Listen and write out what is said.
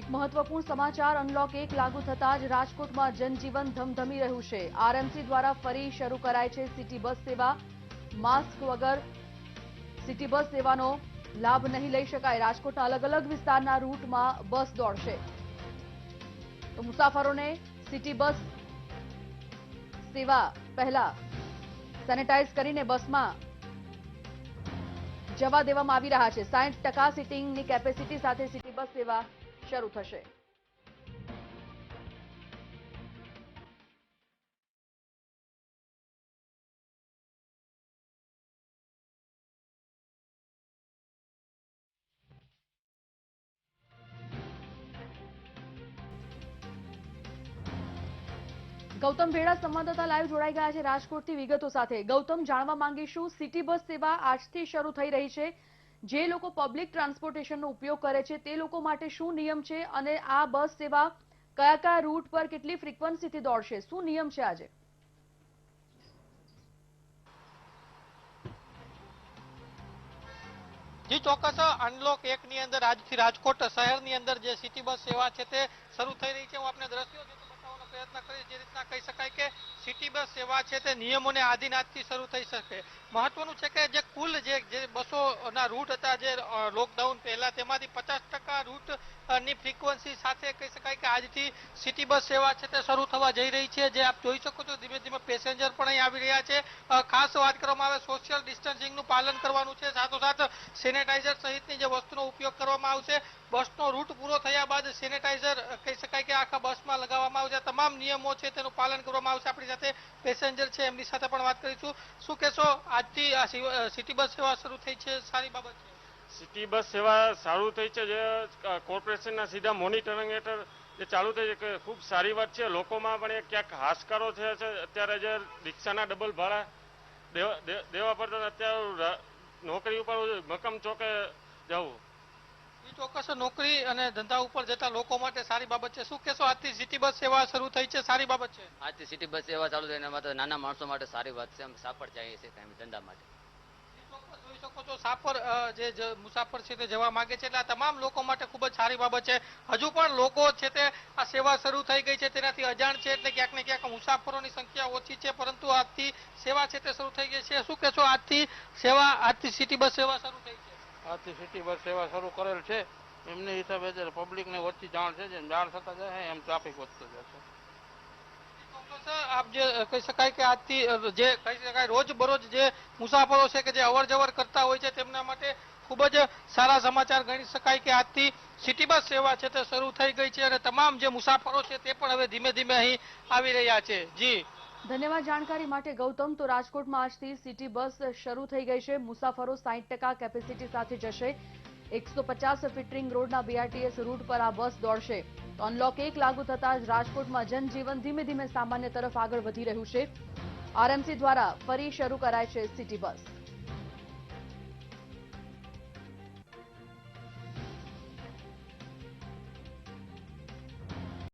એક મહત્વપૂર્ણ સમાચાર અનલોક એક લાગુ થતા જ રાજકોટમાં જનજીવન ધમધમી રહ્યું છે. આરએમસી દ્વારા ફરી શરૂ કરાય છે સિટી બસ સેવા. માસ્ક વગર સિટી બસ સેવાનો લાભ નહીં લઈ શકાય. રાજકોટના અલગ અલગ વિસ્તારના રૂટમાં બસ દોડશે. તો મુસાફરોને સિટી બસ સેવા પહેલા સેનેટાઈઝ કરીને બસમાં જવા દેવામાં આવી રહ્યા છે. સાઠ ટકા સીટિંગની કેપેસિટી સાથે સિટી બસ સેવા શરૂ થશે. ગૌતમ ભેડા સંવાદદાતા લાઈવ જોડાઈ ગયા છે રાજકોટથી વિગતો સાથે. ગૌતમ, જાણવા માંગીશું સિટી બસ સેવા આજથી શરૂ થઈ રહી છે. જે લોકો પબ્લિક ટ્રાન્સપોર્ટેશનનો ઉપયોગ કરે છે, તે લોકો માટે શું નિયમ છે અને આ બસ સેવા કયા કયા રૂટ પર કેટલી ફ્રીક્વન્સીથી દોડશે? શું નિયમ છે આજે? જી, ચોક્કસ. અનલોક એક ની અંદર આજથી રાજકોટ શહેરની અંદર જે સિટી બસ સેવા છે તે શરૂ થઈ રહી છે. હું આપને દ્રશ્યો બતાવવાનો પ્રયત્ન કરીશ. જે રીતના કહી શકાય કે સિટી બસ સેવા છે તે નિયમોને આધીન આજથી શરૂ થઈ શકે. મહત્વનું છે કે જે કુલ જે જે બસોના રૂટ હતા જે લોકડાઉન પહેલા તેમાંથી પચાસ ટકા રૂટ અ, ની ફ્રીક્વન્સી સાથે કહી શકાય કે આજથી સિટી બસ સેવા છે તે શરૂ થવા જઈ રહી છે. જે આપ જોઈ શકો છો ધીમે ધીમે પેસેન્જર પણ અહીં આવી રહ્યા છે. ખાસ વાત કરવામાં આવે સોશિયલ ડિસ્ટન્સિંગનું પાલન કરવાનું છે. સાથોસાથ સેનેટાઈઝર સહિતની જે વસ્તુનો ઉપયોગ કરવામાં આવશે. બસનો રૂટ પૂરો થયા બાદ સેનેટાઈઝર કહી શકાય કે આખા બસમાં લગાવવામાં આવશે. તમામ નિયમો છે તેનું પાલન કરવામાં આવશે. આપણી સાથે પેસેન્જર છે, એમની સાથે પણ વાત કરીશું. શું કહેશો, આજથી આ સિટી બસ સેવા શરૂ થઈ છે, સારી બાબત છે? સિટી બસ સેવા સારું થઈ છે, જે કોર્પોરેશનના સીધા મોનિટરિંગ હેઠળ જે ચાલુ થઈ છે, કે ખૂબ સારી વાત છે. લોકોમાં પણ એક ક્યાંક હાશકારો થયો છે અત્યારે જે રિક્ષાના ડબલ ભાડા દેવા દેવા પડતા અત્યારે નોકરી ઉપર મકમ ચોકે જવું. ચોક્કસ નોકરી અને ધંધા ઉપર જતા લોકો માટે સારી બાબત છે. શું કહેશો? આજથી સિટી બસ સેવા શરૂ થઈ છે સારી બાબત છે? આજથી સિટી બસ સેવા ચાલુ થઈ એના માટે નાના માણસો માટે સારી વાત છે સાપડ જઈએ છીએ ધંધા માટે. જોઈ શકો છો સાપર જે મુસાફર છે તે જવા માંગે છે એટલે આ તમામ લોકો માટે ખૂબ જ સારી બાબત છે. હજુ પણ લોકો છે તે આ સેવા શરૂ થઈ ગઈ છે તેનાથી અજાણ છે એટલે ક્યાંક ને ક્યાંક મુસાફરોની સંખ્યા ઓછી છે પરંતુ આજથી સેવા છે તે શરૂ થઈ ગઈ છે. શું કહેશો? આજથી સેવા આજથી સિટી બસ સેવા શરૂ થઈ આજથી સિટી બસ સેવા શરૂ કરેલ છે. એમની હિસાબે અત્યારે પબ્લિકને ઓછી જાણ છે, જેમ જાણ થતા જાય એમ ટ્રાફિક વધતો જશે આપ જે કહી શકાય કે આજથી જે કહી શકાય રોજ બરોજ જે મુસાફરો છે કે જે અવર જવર કરતા હોય છે, તેમના માટે ખૂબ જ સારા સમાચાર ગણી શકાય કે આજથી સિટી બસ સેવા છે તે શરૂ થઈ ગઈ છે અને તમામ જે મુસાફરો છે તે પણ હવે ધીમે ધીમે અહીં આવી રહ્યા છે. જી. ધન્યવાદ જાણકારી માટે ગૌતમ. તો રાજકોટમાં આજથી સિટી બસ શરૂ થઈ ગઈ છે. મુસાફરો સાહીઠ ટકા કેપેસિટી સાથે જશે. એકસો પચાસ ફીટ રિંગ રોડના બીઆરટીએસ રૂટ પર આ બસ દોડશે. તો અનલોક એક લાગુ થતા જ રાજકોટમાં જનજીવન ધીમે ધીમે સામાન્ય તરફ આગળ વધી રહ્યું છે. આરએમસી દ્વારા ફરી શરૂ કરાય છે સિટી બસ.